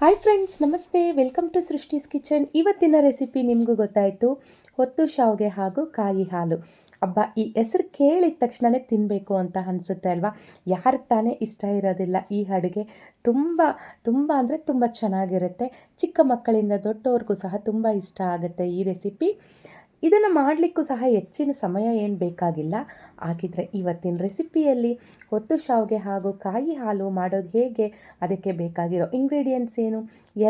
Hi friends ನಮಸ್ತೆ. Welcome to Srishti's kitchen ಇವತ್ತಿನ recipe ನಿಮಗೂ ಗೊತ್ತಾಯಿತು. ಹೊತ್ತು, ಶಾವಿಗೆ ಹಾಗೂ ಕಾಯಿ ಹಾಲು. ಅಬ್ಬ, ಈ ಹೆಸರು ಕೇಳಿದ ತಕ್ಷಣವೇ ತಿನ್ನಬೇಕು ಅಂತ ಅನಿಸುತ್ತೆ ಅಲ್ವಾ? ಯಾರಿಗೆ ತಾನೇ ಇಷ್ಟ ಇರೋದಿಲ್ಲ ಈ ಅಡುಗೆ. ತುಂಬ ತುಂಬ ಅಂದರೆ ತುಂಬ ಚೆನ್ನಾಗಿರುತ್ತೆ. ಚಿಕ್ಕ ಮಕ್ಕಳಿಂದ ದೊಡ್ಡವ್ರಿಗೂ ಸಹ ತುಂಬ ಇಷ್ಟ ಆಗುತ್ತೆ ಈ ರೆಸಿಪಿ ಇದನ್ನು ಮಾಡಲಿಕ್ಕೂ ಸಹ ಹೆಚ್ಚಿನ ಸಮಯ ಏನು ಬೇಕಾಗಿಲ್ಲ. ಹಾಗಿದ್ರೆ ಇವತ್ತಿನ ರೆಸಿಪಿಯಲ್ಲಿ ಹೊತ್ತು ಶಾವಿಗೆ ಹಾಗೂ ಕಾಯಿ ಹಾಲು ಮಾಡೋದು ಹೇಗೆ, ಅದಕ್ಕೆ ಬೇಕಾಗಿರೋ ಇಂಗ್ರೀಡಿಯೆಂಟ್ಸ್ ಏನು,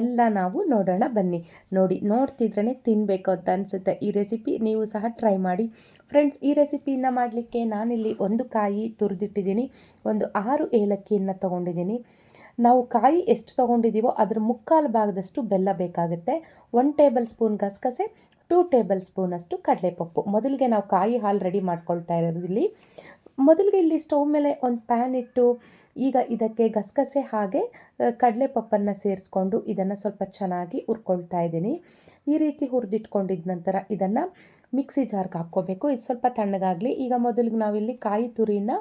ಎಲ್ಲ ನಾವು ನೋಡೋಣ ಬನ್ನಿ. ನೋಡಿ ನೋಡ್ತಿದ್ರೇ ತಿನ್ನಬೇಕು ಅಂತ ಅನಿಸುತ್ತೆ. ಈ ರೆಸಿಪಿ ನೀವು ಸಹ ಟ್ರೈ ಮಾಡಿ. ಫ್ರೆಂಡ್ಸ್ ಈ ರೆಸಿಪಿಯನ್ನು ಮಾಡಲಿಕ್ಕೆ ನಾನಿಲ್ಲಿ ಒಂದು ಕಾಯಿ ತುರಿದಿಟ್ಟಿದ್ದೀನಿ. ಒಂದು ಆರು ಏಲಕ್ಕಿಯನ್ನು ತೊಗೊಂಡಿದ್ದೀನಿ. ನಾವು ಕಾಯಿ ಎಷ್ಟು ತೊಗೊಂಡಿದ್ದೀವೋ ಅದರ ಮುಕ್ಕಾಲು ಭಾಗದಷ್ಟು ಬೆಲ್ಲ ಬೇಕಾಗುತ್ತೆ. ಒನ್ ಟೇಬಲ್ ಸ್ಪೂನ್ ಗಸಗಸೆ ಟೂ ಟೇಬಲ್ ಸ್ಪೂನಷ್ಟು ಕಡಲೆಪಪ್ಪು. ಮೊದಲಿಗೆ ನಾವು ಕಾಯಿ ಹಾಲು ರೆಡಿ ಮಾಡ್ಕೊಳ್ತಾ ಇರೋದು ಇಲ್ಲಿ ಮೊದಲಿಗೆ ಇಲ್ಲಿ ಸ್ಟವ್ ಮೇಲೆ ಒಂದು ಪ್ಯಾನ್ ಇಟ್ಟು ಈಗ ಇದಕ್ಕೆ ಗಸಗಸೆ ಹಾಗೆ ಕಡಲೆಪಪ್ಪನ್ನು ಸೇರಿಸ್ಕೊಂಡು ಇದನ್ನು ಸ್ವಲ್ಪ ಚೆನ್ನಾಗಿ ಹುರ್ಕೊಳ್ತಾ ಇದ್ದೀನಿ. ಈ ರೀತಿ ಹುರಿದಿಟ್ಕೊಂಡಿದ್ದ ನಂತರ ಇದನ್ನು ಮಿಕ್ಸಿ ಜಾರ್ಗೆ ಹಾಕ್ಕೋಬೇಕು. ಇದು ಸ್ವಲ್ಪ ತಣ್ಣಗಾಗಲಿ. ಈಗ ಮೊದಲಿಗೆ ನಾವಿಲ್ಲಿ ಕಾಯಿ ತುರಿನ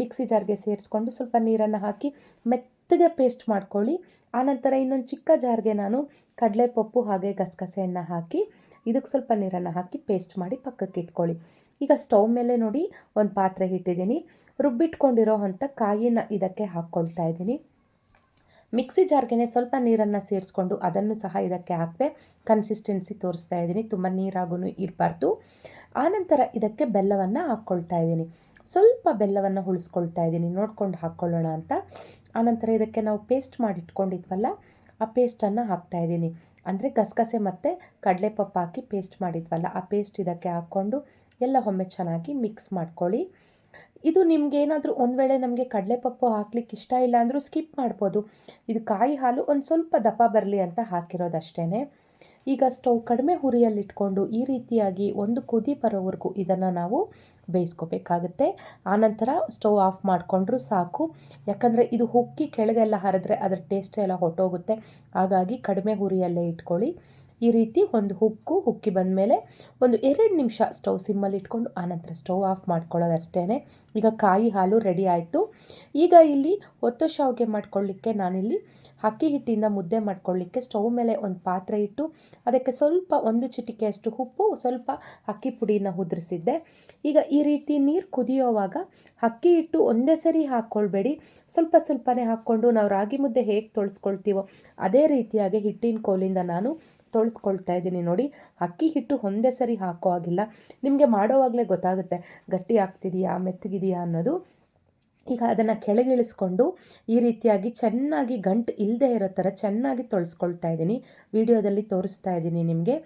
ಮಿಕ್ಸಿ ಜಾರ್ಗೆ ಸೇರಿಸ್ಕೊಂಡು ಸ್ವಲ್ಪ ನೀರನ್ನು ಹಾಕಿ ಮೆತ್ತಗೆ ಪೇಸ್ಟ್ ಮಾಡ್ಕೊಳ್ಳಿ. ಆನಂತರ ಇನ್ನೊಂದು ಚಿಕ್ಕ ಜಾರ್ಗೆ ನಾನು ಕಡಲೆಪಪ್ಪು ಹಾಗೆ ಗಸಗಸೆಯನ್ನು ಹಾಕಿ ಇದಕ್ಕೆ ಸ್ವಲ್ಪ ನೀರನ್ನು ಹಾಕಿ ಪೇಸ್ಟ್ ಮಾಡಿ ಪಕ್ಕಕ್ಕೆ ಇಟ್ಕೊಳ್ಳಿ. ಈಗ ಸ್ಟವ್ ಮೇಲೆ ನೋಡಿ ಒಂದು ಪಾತ್ರೆ ಇಟ್ಟಿದ್ದೀನಿ. ರುಬ್ಬಿಟ್ಕೊಂಡಿರೋ ಅಂಥ ಕಾಯಿನ ಇದಕ್ಕೆ ಹಾಕ್ಕೊಳ್ತಾ ಇದ್ದೀನಿ. ಮಿಕ್ಸಿ ಜಾರ್ಗೆ ಸ್ವಲ್ಪ ನೀರನ್ನು ಸೇರಿಸ್ಕೊಂಡು ಅದನ್ನು ಸಹ ಇದಕ್ಕೆ ಹಾಕಿದೆ ಕನ್ಸಿಸ್ಟೆನ್ಸಿ ತೋರಿಸ್ತಾ ಇದ್ದೀನಿ. ತುಂಬ ನೀರಾಗೂ ಇರಬಾರ್ದು. ಆನಂತರ ಇದಕ್ಕೆ ಬೆಲ್ಲವನ್ನು ಹಾಕ್ಕೊಳ್ತಾ ಇದ್ದೀನಿ. ಸ್ವಲ್ಪ ಬೆಲ್ಲವನ್ನು ಉಳಿಸ್ಕೊಳ್ತಾ ಇದ್ದೀನಿ. ನೋಡ್ಕೊಂಡು ಹಾಕ್ಕೊಳ್ಳೋಣ ಅಂತ. ಆನಂತರ ಇದಕ್ಕೆ ನಾವು ಪೇಸ್ಟ್ ಮಾಡಿಟ್ಕೊಂಡಿದ್ವಲ್ಲ, ಆ ಪೇಸ್ಟನ್ನು ಹಾಕ್ತಾಯಿದ್ದೀನಿ ಅಂದರೆ ಗಸಗಸೆ ಮತ್ತು ಕಡಲೆಪಪ್ಪು ಹಾಕಿ ಪೇಸ್ಟ್ ಮಾಡಿದ್ವಲ್ಲ, ಆ ಪೇಸ್ಟ್ ಇದಕ್ಕೆ ಹಾಕ್ಕೊಂಡು ಎಲ್ಲ ಒಮ್ಮೆ ಚೆನ್ನಾಗಿ ಮಿಕ್ಸ್ ಮಾಡ್ಕೊಳ್ಳಿ. ಇದು ನಿಮಗೇನಾದರೂ ಒಂದು ವೇಳೆ ನಮಗೆ ಕಡಲೆಪಪ್ಪು ಹಾಕ್ಲಿಕ್ಕೆ ಇಷ್ಟ ಇಲ್ಲ ಅಂದರೂ ಸ್ಕಿಪ್ ಮಾಡ್ಬೋದು. ಇದು ಕಾಯಿ ಹಾಲು ಒಂದು ಸ್ವಲ್ಪ ದಪ್ಪ ಬರಲಿ ಅಂತ ಹಾಕಿರೋದಷ್ಟೇ ಈಗ ಸ್ಟವ್ ಕಡಿಮೆ ಹುರಿಯಲ್ಲಿಟ್ಕೊಂಡು ಈ ರೀತಿಯಾಗಿ ಒಂದು ಕುದಿ ಬರೋವರೆಗೂ ಇದನ್ನು ನಾವು ಬೇಯಿಸ್ಕೋಬೇಕಾಗುತ್ತೆ. ಆನಂತರ ಸ್ಟವ್ ಆಫ್ ಮಾಡಿಕೊಂಡ್ರೂ ಸಾಕು. ಯಾಕಂದರೆ ಇದು ಹುಕ್ಕಿ ಕೆಳಗೆಲ್ಲ ಹರಿದ್ರೆ ಅದರ ಟೇಸ್ಟ್ ಎಲ್ಲ ಹೊಟ್ಟೋಗುತ್ತೆ ಹಾಗಾಗಿ ಕಡಿಮೆ ಹುರಿಯಲ್ಲೇ ಇಟ್ಕೊಳ್ಳಿ. ಈ ರೀತಿ ಒಂದು ಹುಕ್ಕು ಹುಕ್ಕಿ ಬಂದಮೇಲೆ ಒಂದು ಎರಡು ನಿಮಿಷ ಸ್ಟವ್ ಸಿಮ್ಮಲ್ಲಿ ಇಟ್ಕೊಂಡು ಆನಂತರ ಸ್ಟವ್ ಆಫ್ ಮಾಡ್ಕೊಳ್ಳೋದು ಈಗ ಕಾಯಿ ಹಾಲು ರೆಡಿ ಆಯಿತು. ಈಗ ಇಲ್ಲಿ ಒತ್ತು ಶಾವಿಗೆ ಮಾಡ್ಕೊಳ್ಳಿಕ್ಕೆ ನಾನಿಲ್ಲಿ ಅಕ್ಕಿ ಹಿಟ್ಟಿಂದ ಮುದ್ದೆ ಮಾಡ್ಕೊಳ್ಳಿಕ್ಕೆ ಸ್ಟವ್ ಮೇಲೆ ಒಂದು ಪಾತ್ರೆ ಇಟ್ಟು ಅದಕ್ಕೆ ಸ್ವಲ್ಪ ಒಂದು ಚಿಟಿಕೆಯಷ್ಟು ಉಪ್ಪು, ಸ್ವಲ್ಪ ಅಕ್ಕಿ ಪುಡಿನ ಉದುರಿಸಿದ್ದೆ. ಈಗ ಈ ರೀತಿ ನೀರು ಕುದಿಯೋವಾಗ ಅಕ್ಕಿ ಹಿಟ್ಟು ಒಂದೇ ಸರಿ ಹಾಕ್ಕೊಳ್ಬೇಡಿ. ಸ್ವಲ್ಪ ಸ್ವಲ್ಪನೇ ಹಾಕ್ಕೊಂಡು ನಾವು ರಾಗಿ ಮುದ್ದೆ ಹೇಗೆ ತೊಳಿಸ್ಕೊಳ್ತೀವೋ ಅದೇ ರೀತಿಯಾಗಿ ಹಿಟ್ಟಿನ ಕೋಲಿಂದ ನಾನು ತೊಳಸ್ಕೊಳ್ತಾ ಇದ್ದೀನಿ ನೋಡಿ. ಅಕ್ಕಿ ಹಿಟ್ಟು ಒಂದೇ ಸರಿ ಹಾಕೋ ಆಗಿಲ್ಲ ನಿಮಗೆ ಮಾಡೋವಾಗಲೇ ಗೊತ್ತಾಗುತ್ತೆ. ಗಟ್ಟಿ ಆಗ್ತಿದೆಯಾ, ಮೆತ್ತಗಿದೆಯಾ ಅನ್ನೋದು. ಈಗ ಅದನ್ನು ಕೆಳಗಿಳಿಸ್ಕೊಂಡು ಈ ರೀತಿಯಾಗಿ ಚೆನ್ನಾಗಿ ಗಂಟು ಇಲ್ಲದೆ ಇರೋ ಥರ ಚೆನ್ನಾಗಿ ತೊಳಿಸ್ಕೊಳ್ತಾ ಇದ್ದೀನಿ. ವಿಡಿಯೋದಲ್ಲಿ ತೋರಿಸ್ತಾ ಇದ್ದೀನಿ ನಿಮಗೆ.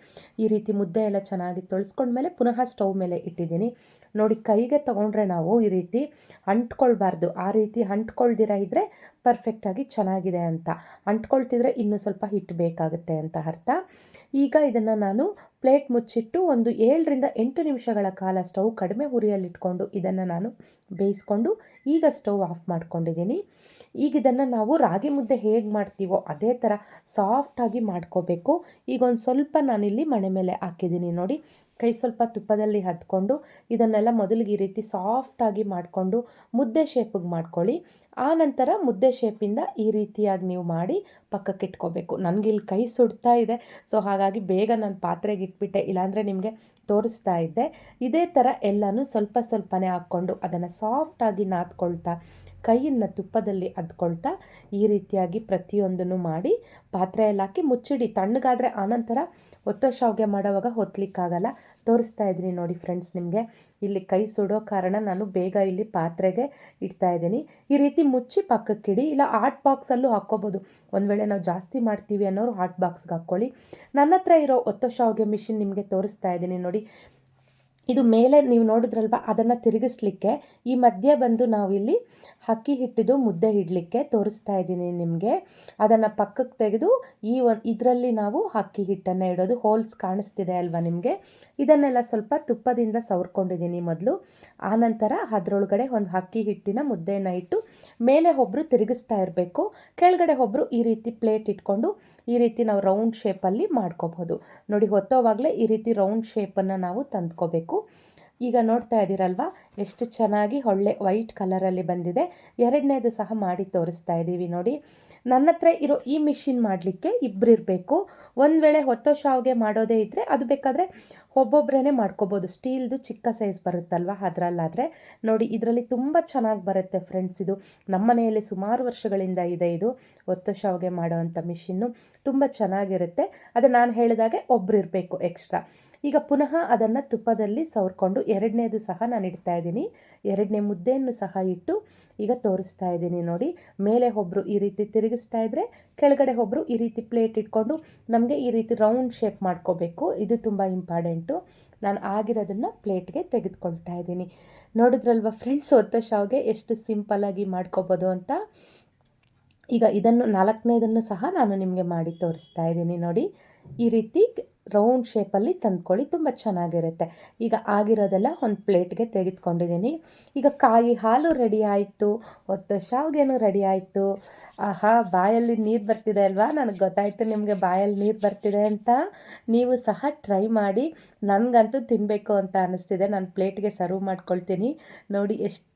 ಈ ರೀತಿ ಮುದ್ದೆ ಎಲ್ಲ ಚೆನ್ನಾಗಿ ತೊಳ್ಸ್ಕೊಂಡ್ಮೇಲೆ ಪುನಃ ಸ್ಟವ್ ಮೇಲೆ ಇಟ್ಟಿದ್ದೀನಿ. ನೋಡಿ ಕೈಗೆ ತಗೊಂಡ್ರೆ ನಾವು ಈ ರೀತಿ ಅಂಟ್ಕೊಳ್ಬಾರ್ದು. ಆ ರೀತಿ ಅಂಟ್ಕೊಳ್ದಿರ ಇದ್ದರೆ ಪರ್ಫೆಕ್ಟಾಗಿ ಚೆನ್ನಾಗಿದೆ ಅಂತ. ಅಂಟ್ಕೊಳ್ತಿದ್ರೆ ಇನ್ನೂ ಸ್ವಲ್ಪ ಹಿಟ್ಟು ಬೇಕಾಗುತ್ತೆ ಅಂತ ಅರ್ಥ. ಈಗ ಇದನ್ನು ನಾನು ಪ್ಲೇಟ್ ಮುಚ್ಚಿಟ್ಟು ಒಂದು ಏಳರಿಂದ ಎಂಟು ನಿಮಿಷಗಳ ಕಾಲ ಸ್ಟವ್ ಕಡಿಮೆ ಹುರಿಯಲ್ಲಿಟ್ಕೊಂಡು ಇದನ್ನು ನಾನು ಬೇಯಿಸ್ಕೊಂಡು ಈಗ ಸ್ಟವ್ ಆಫ್ ಮಾಡ್ಕೊಂಡಿದ್ದೀನಿ. ಈಗ ಇದನ್ನು ನಾವು ರಾಗಿ ಮುದ್ದೆ ಹೇಗೆ ಮಾಡ್ತೀವೋ ಅದೇ ಥರ ಸಾಫ್ಟಾಗಿ ಮಾಡ್ಕೋಬೇಕು. ಈಗ ಒಂದು ಸ್ವಲ್ಪ ನಾನಿಲ್ಲಿ ಮಣೆ ಮೇಲೆ ಹಾಕಿದ್ದೀನಿ ನೋಡಿ. ಕೈ ಸ್ವಲ್ಪ ತುಪ್ಪದಲ್ಲಿ ಹತ್ಕೊಂಡು ಇದನ್ನೆಲ್ಲ ಮೊದಲಿಗೆ ಈ ರೀತಿ ಸಾಫ್ಟಾಗಿ ಮಾಡಿಕೊಂಡು ಮುದ್ದೆ ಶೇಪಿಗೆ ಮಾಡ್ಕೊಳ್ಳಿ. ಆ ನಂತರ ಮುದ್ದೆ ಶೇಪಿಂದ ಈ ರೀತಿಯಾಗಿ ನೀವು ಮಾಡಿ ಪಕ್ಕಕ್ಕೆ ಇಟ್ಕೋಬೇಕು. ನನಗಿಲ್ಲಿ ಕೈ ಸುಡ್ತಾ ಇದೆ. ಸೊ ಹಾಗಾಗಿ ಬೇಗ ನಾನು ಪಾತ್ರೆಗೆ ಇಟ್ಬಿಟ್ಟೆ. ಇಲ್ಲಾಂದರೆ ನಿಮಗೆ ತೋರಿಸ್ತಾ ಇದ್ದೆ. ಇದೇ ಥರ ಎಲ್ಲನೂ ಸ್ವಲ್ಪ ಸ್ವಲ್ಪನೇ ಹಾಕ್ಕೊಂಡು ಅದನ್ನು ಸಾಫ್ಟಾಗಿ ನಾದ್ಕೊಳ್ತಾ ಕೈಯನ್ನು ತುಪ್ಪದಲ್ಲಿ ಅದ್ಕೊಳ್ತಾ ಈ ರೀತಿಯಾಗಿ ಪ್ರತಿಯೊಂದನ್ನು ಮಾಡಿ ಪಾತ್ರೆಯಲ್ಲಿ ಹಾಕಿ ಮುಚ್ಚಿಡಿ. ತಣ್ಣಗಾದರೆ ಆನಂತರ ಒತ್ತೋ ಶಾವಿಗೆ ಮಾಡೋವಾಗ ಹೊತ್ತಲಿಕ್ಕಾಗಲ್ಲ ತೋರಿಸ್ತಾ ಇದ್ದೀನಿ ನೋಡಿ ಫ್ರೆಂಡ್ಸ್ ನಿಮಗೆ. ಇಲ್ಲಿ ಕೈ ಸುಡೋ ಕಾರಣ ನಾನು ಬೇಗ ಇಲ್ಲಿ ಪಾತ್ರೆಗೆ ಇಡ್ತಾ ಇದ್ದೀನಿ. ಈ ರೀತಿ ಮುಚ್ಚಿ ಪಕ್ಕಕ್ಕಿಡಿ ಇಲ್ಲ ಹಾಟ್ ಬಾಕ್ಸಲ್ಲೂ ಹಾಕ್ಕೋಬೋದು. ಒಂದು ವೇಳೆ ನಾವು ಜಾಸ್ತಿ ಮಾಡ್ತೀವಿ ಅನ್ನೋರು ಹಾಟ್ ಬಾಕ್ಸ್ಗೆ ಹಾಕ್ಕೊಳ್ಳಿ. ನನ್ನ ಹತ್ರ ಇರೋ ಒತ್ತೋ ಶಾವಿಗೆ ಮಿಷಿನ್ ನಿಮಗೆ ತೋರಿಸ್ತಾ ಇದ್ದೀನಿ ನೋಡಿ. ಇದು ಮೇಲೆ ನೀವು ನೋಡಿದ್ರಲ್ವ? ಅದನ್ನು ತಿರುಗಿಸ್ಲಿಕ್ಕೆ ಈ ಮಧ್ಯೆ ಬಂದು ನಾವಿಲ್ಲಿ ಅಕ್ಕಿ ಹಿಟ್ಟಿದು ಮುದ್ದೆ ಇಡಲಿಕ್ಕೆ ತೋರಿಸ್ತಾ ಇದ್ದೀನಿ ನಿಮಗೆ. ಅದನ್ನು ಪಕ್ಕಕ್ಕೆ ತೆಗೆದು ಈ ಒಂದು ಇದರಲ್ಲಿ ನಾವು ಅಕ್ಕಿ ಹಿಟ್ಟನ್ನು ಇಡೋದು. ಹೋಲ್ಸ್ ಕಾಣಿಸ್ತಿದೆ ಅಲ್ವಾ ನಿಮಗೆ? ಇದನ್ನೆಲ್ಲ ಸ್ವಲ್ಪ ತುಪ್ಪದಿಂದ ಸವರ್ಕೊಂಡಿದ್ದೀನಿ ಮೊದಲು. ಆನಂತರ ಅದರೊಳಗಡೆ ಒಂದು ಅಕ್ಕಿ ಹಿಟ್ಟಿನ ಮುದ್ದೆಯನ್ನು ಇಟ್ಟು ಮೇಲೆ ಒಬ್ಬರು ತಿರುಗಿಸ್ತಾ ಇರಬೇಕು. ಕೆಳಗಡೆ ಒಬ್ಬರು ಈ ರೀತಿ ಪ್ಲೇಟ್ ಇಟ್ಕೊಂಡು ಈ ರೀತಿ ನಾವು ರೌಂಡ್ ಶೇಪಲ್ಲಿ ಮಾಡ್ಕೋಬೋದು. ನೋಡಿ, ಹೊತ್ತೋವಾಗಲೇ ಈ ರೀತಿ ರೌಂಡ್ ಶೇಪನ್ನು ನಾವು ತಂದ್ಕೋಬೇಕು. ಈಗ ನೋಡ್ತಾ ಇದ್ದೀರಲ್ವ, ಎಷ್ಟು ಚೆನ್ನಾಗಿ ಒಳ್ಳೆ ವೈಟ್ ಕಲರಲ್ಲಿ ಬಂದಿದೆ. ಎರಡನೇದು ಸಹ ಮಾಡಿ ತೋರಿಸ್ತಾ ಇದ್ದೀವಿ ನೋಡಿ. ನನ್ನ ಹತ್ರ ಇರೋ ಈ ಮಿಷಿನ್ ಮಾಡಲಿಕ್ಕೆ ಇಬ್ಬರು ಇರಬೇಕು ಒಂದು ವೇಳೆ ಹೊತ್ತೋ ಶಾವ್ಗೆ ಮಾಡೋದೇ ಇದ್ದರೆ ಅದು ಬೇಕಾದರೆ ಒಬ್ಬೊಬ್ಬರೇ ಮಾಡ್ಕೋಬೋದು. ಸ್ಟೀಲ್ದು ಚಿಕ್ಕ ಸೈಜ್ ಬರುತ್ತಲ್ವ? ಅದರಲ್ಲಾದರೆ. ನೋಡಿ, ಇದರಲ್ಲಿ ತುಂಬ ಚೆನ್ನಾಗಿ ಬರುತ್ತೆ ಫ್ರೆಂಡ್ಸ್ ಇದು. ನಮ್ಮ ಮನೆಯಲ್ಲಿ ಸುಮಾರು ವರ್ಷಗಳಿಂದ ಇದೆ ಇದು. ಹೊತ್ತೋ ಶಾವ್ಗೆ ಮಾಡೋವಂಥ ಮಿಷಿನ್ನು. ತುಂಬ ಚೆನ್ನಾಗಿರುತ್ತೆ. ಅದೇ ನಾನು ಹೇಳಿದಾಗೆ ಒಬ್ಬರಿರಬೇಕು ಎಕ್ಸ್ಟ್ರಾ. ಈಗ ಪುನಃ ಅದನ್ನು ತುಪ್ಪದಲ್ಲಿ ಸವರ್ಕೊಂಡು ಎರಡನೇದು ಸಹ ನಾನು ಇಡ್ತಾ ಇದ್ದೀನಿ. ಎರಡನೇ ಮುದ್ದೆಯನ್ನು ಸಹ ಇಟ್ಟು ಈಗ ತೋರಿಸ್ತಾ ಇದ್ದೀನಿ ನೋಡಿ. ಮೇಲೆ ಒಬ್ಬರು ಈ ರೀತಿ ತಿರುಗಿಸ್ತಾ ಇದ್ದರೆ ಕೆಳಗಡೆ ಒಬ್ಬರು ಈ ರೀತಿ ಪ್ಲೇಟ್ ಇಟ್ಕೊಂಡು ನಮಗೆ ಈ ರೀತಿ ರೌಂಡ್ ಶೇಪ್ ಮಾಡ್ಕೋಬೇಕು. ಇದು ತುಂಬ ಇಂಪಾರ್ಟೆಂಟು. ನಾನು ಆಗಿರೋದನ್ನು ಪ್ಲೇಟ್ಗೆ ತೆಗೆದುಕೊಳ್ತಾ ಇದ್ದೀನಿ. ನೋಡಿದ್ರಲ್ವ ಫ್ರೆಂಡ್ಸ್ ಒತ್ತ ಶಾವ್ಗೆ ಎಷ್ಟು ಸಿಂಪಲ್ಲಾಗಿ ಮಾಡ್ಕೋಬೋದು ಅಂತ? ಈಗ ಇದನ್ನು ನಾಲ್ಕನೇದನ್ನು ಸಹ ನಾನು ನಿಮಗೆ ಮಾಡಿ ತೋರಿಸ್ತಾ ಇದ್ದೀನಿ ನೋಡಿ. ಈ ರೀತಿ ರೌಂಡ್ ಶೇಪಲ್ಲಿ ತಂದ್ಕೊಳ್ಳಿ, ತುಂಬ ಚೆನ್ನಾಗಿರುತ್ತೆ. ಈಗ ಆಗಿರೋದೆಲ್ಲ ಒಂದು ಪ್ಲೇಟ್ಗೆ ತೆಗೆದುಕೊಂಡಿದ್ದೀನಿ ಈಗ ಕಾಯಿ ಹಾಲು ರೆಡಿ ಆಯಿತು, ಒತ್ತು ಶಾವಿಗೆನೂ ರೆಡಿ ಆಯಿತು. ಆಹಾ, ಬಾಯಲ್ಲಿ ನೀರು ಬರ್ತಿದೆ ಅಲ್ವಾ? ನನಗೆ ಗೊತ್ತಾಯಿತು ನಿಮಗೆ ಬಾಯಲ್ಲಿ ನೀರು ಬರ್ತಿದೆ ಅಂತ. ನೀವು ಸಹ ಟ್ರೈ ಮಾಡಿ, ನನಗಂತೂ ತಿನ್ನಬೇಕು ಅಂತ ಅನ್ನಿಸ್ತಿದೆ ನಾನು ಪ್ಲೇಟ್ಗೆ ಸರ್ವ್ ಮಾಡ್ಕೊಳ್ತೀನಿ. ನೋಡಿ, ಎಷ್ಟು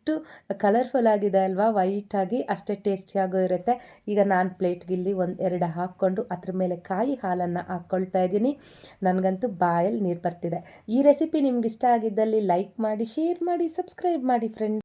ಕಲರ್ಫುಲ್ ಆಗಿದೆ ಅಲ್ವಾ? ವೈಟಾಗಿ ಅಷ್ಟೇ ಟೇಸ್ಟಿಯಾಗೂ ಇರುತ್ತೆ. ಈಗ ನಾನು ಪ್ಲೇಟ್ಗೆ ಇಲ್ಲಿ ಒಂದು ಎರಡು ಹಾಕ್ಕೊಂಡು ಅದ್ರ ಮೇಲೆ ಕಾಯಿ ಹಾಲನ್ನು ಹಾಕ್ಕೊಳ್ತಾ ಇದ್ದೀನಿ. ನನಗಂತೂ ಬಾಯಲ್ಲಿ ನೀರು ಬರ್ತಿದೆ. ಈ ರೆಸಿಪಿ ನಿಮ್ಗೆ ಇಷ್ಟ ಆಗಿದ್ದಲ್ಲಿ ಲೈಕ್ ಮಾಡಿ ಶೇರ್ ಮಾಡಿ ಸಬ್ಸ್ಕ್ರೈಬ್ ಮಾಡಿ ಫ್ರೆಂಡ್